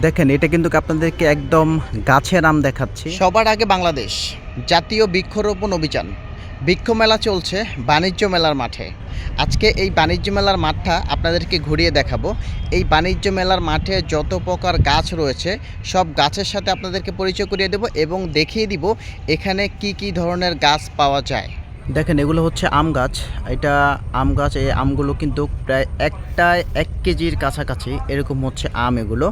দেখেন, এটা কিন্তু আপনাদেরকে একদম গাছের আম দেখাচ্ছি। সবার আগে বাংলাদেশ, জাতীয় বৃক্ষরোপণ অভিযান। বৃক্ষ মেলা চলছে, বাণিজ্য মেলার মাঠে। আজকে এই বাণিজ্য মেলার মাঠটা আপনাদেরকে ঘুরিয়ে দেখাবো। এই বাণিজ্য মেলার মাঠে যত প্রকার গাছ রয়েছে, সব গাছের সাথে আপনাদেরকে পরিচয় করিয়ে দেব এবং দেখিয়ে দিব এখানে কি কি ধরনের গাছ পাওয়া যায়। দেখেন, এগুলো হচ্ছে আম গাছ। এটা আম গাছ, এই আমগুলো কিন্তু প্রায় একটায় এক কেজির কাছাকাছি এরকম হচ্ছে আম এগুলো।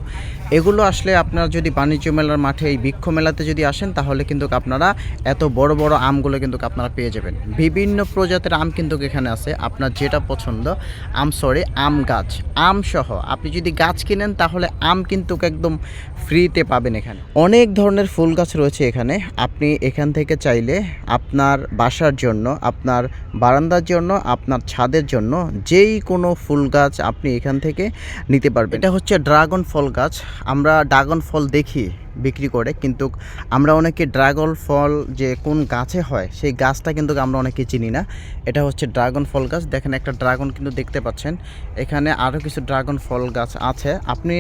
এগুলো আসলে আপনারা যদি বাণিজ্য মেলার মাঠে, এই বৃক্ষ মেলাতে যদি আসেন, তাহলে কিন্তু আপনারা এত বড় বড় আমগুলো কিন্তু আপনারা পেয়ে যাবেন। বিভিন্ন প্রজাতির আম কিন্তু এখানে আছে, আপনার যেটা পছন্দ। আম সরি আম গাছ। আম সহ, আপনি যদি গাছ কিনেন, তাহলে আম কিন্তু একদম ফ্রিতে পাবেন এখানে। অনেক ধরনের ফুল গাছ রয়েছে এখানে। আপনি এখান থেকে চাইলে আপনার বাসার জন্য আপনার বারান্দার জন্য, আপনার ছাদের জন্য, যেই কোনো ফুল গাছ আপনি এখান থেকে নিতে পারবেন। এটা হচ্ছে ড্রাগন ফল গাছ। আমরা ড্রাগন ফল দেখি। বিক্রি করে, কিন্তু আমরা অনেকে ড্রাগন ফল যে কোন গাছে হয়, সেই গাছটা কিন্তু আমরা অনেকে চিনি না। এটা হচ্ছে ড্রাগন ফল গাছ। দেখেন একটা ড্রাগন কিন্তু দেখতে পাচ্ছেন। এখানে আরও কিছু ড্রাগন ফল গাছ আছে। আপনি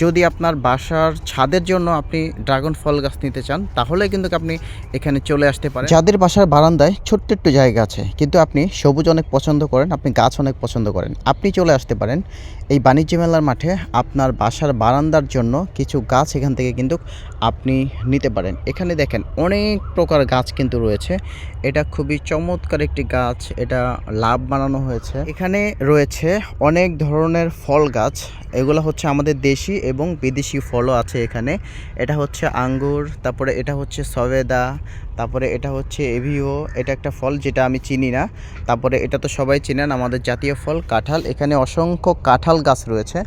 যদি আপনার বাসার ছাদের জন্য আপনি ড্রাগন ফল গাছ নিতে চান, তাহলে কিন্তু আপনি এখানে চলে আসতে পারেন। যাদের বাসার বারান্দায় ছোট্ট একটু জায়গা আছে, কিন্তু আপনি সবুজ অনেক পছন্দ করেন, আপনি গাছ অনেক পছন্দ করেন, আপনি চলে আসতে পারেন। এই বাণিজ্য মেলার মাঠে আপনার বাসার বারান্দার জন্য কিছু গাছ এখান থেকে কিন্তু আপনি নিতে পারেন। এখানে দেখেন অনেক প্রকার গাছ কিন্তু রয়েছে। এটা খুবই চমৎকার একটি গাছ। এটা লাভ বানানো হয়েছে। এখানে রয়েছে অনেক ধরনের ফল গাছ। এগুলো হচ্ছে আমাদের দেশি এবং বিদেশি ফলও আছে এখানে। এটা হচ্ছে আঙ্গুর, তারপরে এটা হচ্ছে সবেদা, তারপরে এটা হচ্ছে এভিও। এটা একটা ফল যেটা আমি চিনি না। তারপরে এটা তো সবাই চিনেন, আমাদের জাতীয় ফল কাঁঠাল। এখানে অসংখ্য কাঁঠাল গাছ রয়েছে।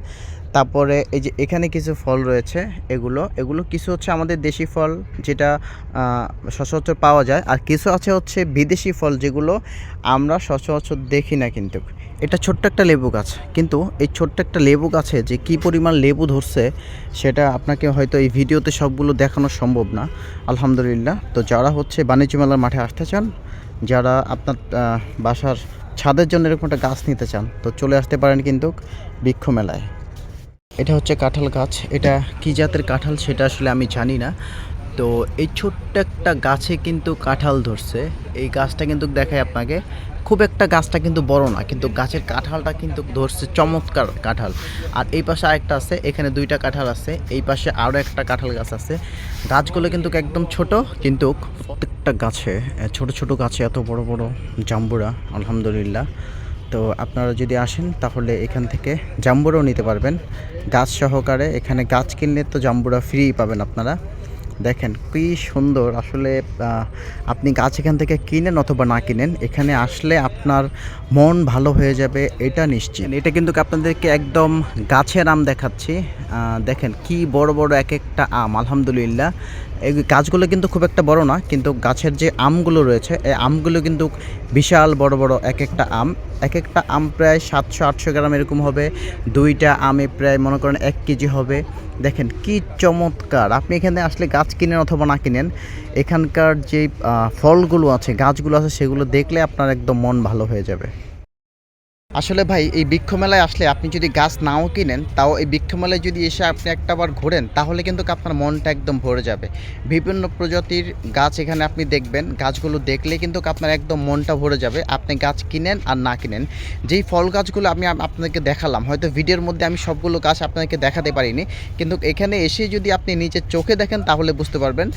তারপরে এই যে এখানে কিছু ফল রয়েছে, এগুলো এগুলো কিছু হচ্ছে আমাদের দেশি ফল যেটা সচরাচর পাওয়া যায়। আর কিছু আছে হচ্ছে বিদেশি ফল যেগুলো আমরা সচরাচর দেখি না কিন্তু। এটা ছোট্ট একটা লেবু গাছ। কিন্তু এই ছোট্ট একটা লেবু গাছে যে কি পরিমাণ লেবু ধরছে, সেটা আপনাকে হয়তো এই ভিডিওতে সবগুলো দেখানো সম্ভব না। আলহামদুলিল্লাহ। তো যারা হচ্ছে বাণিজ্য মেলার মাঠে আসতে চান, যারা আপনার বাসার ছাদের জন্য এরকম একটা গাছ নিতে চান, তো চলে আসতে পারেন কিন্তু বৃক্ষ মেলায়। এটা হচ্ছে কাঁঠাল গাছ। এটা কি জাতের কাঁঠাল সেটা আসলে আমি জানি না। তো এই ছোট্ট একটা গাছে কিন্তু কাঁঠাল ধরছে। এই গাছটা কিন্তু দেখায় আপনাকে। খুব একটা গাছটা কিন্তু বড় না, কিন্তু গাছের কাঁঠালটা কিন্তু ধরছে চমৎকার কাঁঠাল। আর এই পাশে আরেকটা আছে, এখানে দুইটা কাঁঠাল আছে, এই পাশে আরও একটা কাঁঠাল গাছ আছে। গাছগুলো কিন্তু একদম ছোট, কিন্তু প্রত্যেকটা গাছে ছোট ছোট গাছে এত বড় বড় জাম্বুরা, আলহামদুলিল্লাহ। তো আপনারা যদি আসেন, তাহলে এখান থেকে জাম্বুরাও নিতে পারবেন। গাছ সহকারে এখানে গাছ কিনলে তো জাম্বুরা ফ্রি পাবেন আপনারা। দেখেন, কী সুন্দর। আসলে আপনি গাছ এখান থেকে কিনেন অথবা না কিনেন, এখানে আসলে আপনার মন ভালো হয়ে যাবে, এটা নিশ্চিত। এটা কিন্তু আপনাদেরকে একদম গাছের আম দেখাচ্ছি। দেখেন, কি বড় বড় এক একটা আম, আলহামদুলিল্লাহ। এই গাছগুলো কিন্তু খুব একটা বড় না, কিন্তু গাছের যে আমগুলো রয়েছে, এই আমগুলো কিন্তু বিশাল বড় বড় এক একটা আম। এক একটা আম প্রায় সাতশো, আটশো গ্রাম এরকম হবে। দুইটা আমে প্রায় মনে করেন এক কেজি হবে। দেখেন কি চমৎকার। আপনি এখানে আসলে গাছ কিনেন অথবা না কিনেন, এখানকার যে ফলগুলো আছে, গাছগুলো আছে, সেগুলো দেখলে আপনার একদম মন ভালো হয়ে যাবে। আসলে ভাই, এই বৃক্ষ মেলায় আসলে আপনি যদি গাছ নাও কিনেন, তাও এই বৃক্ষ মেলায় যদি এসে আপনি একটা বার ঘোরেন, তাহলে কিন্তু আপনার মনটা একদম ভরে যাবে। বিভিন্ন প্রজাতির গাছ এখানে আপনি দেখবেন, গাছগুলো দেখলে কিন্তু আপনার একদম মনটা ভরে যাবে, আপনি গাছ কিনেন আর না কিনেন। যেই ফল গাছগুলো আমি আপনাকে দেখালাম, হয়তো ভিডিওর মধ্যে আমি সবগুলো গাছ আপনাকে দেখাতে পারিনি, কিন্তু এখানে এসে যদি আপনি নিজের চোখে দেখেন, তাহলে বুঝতে পারবেন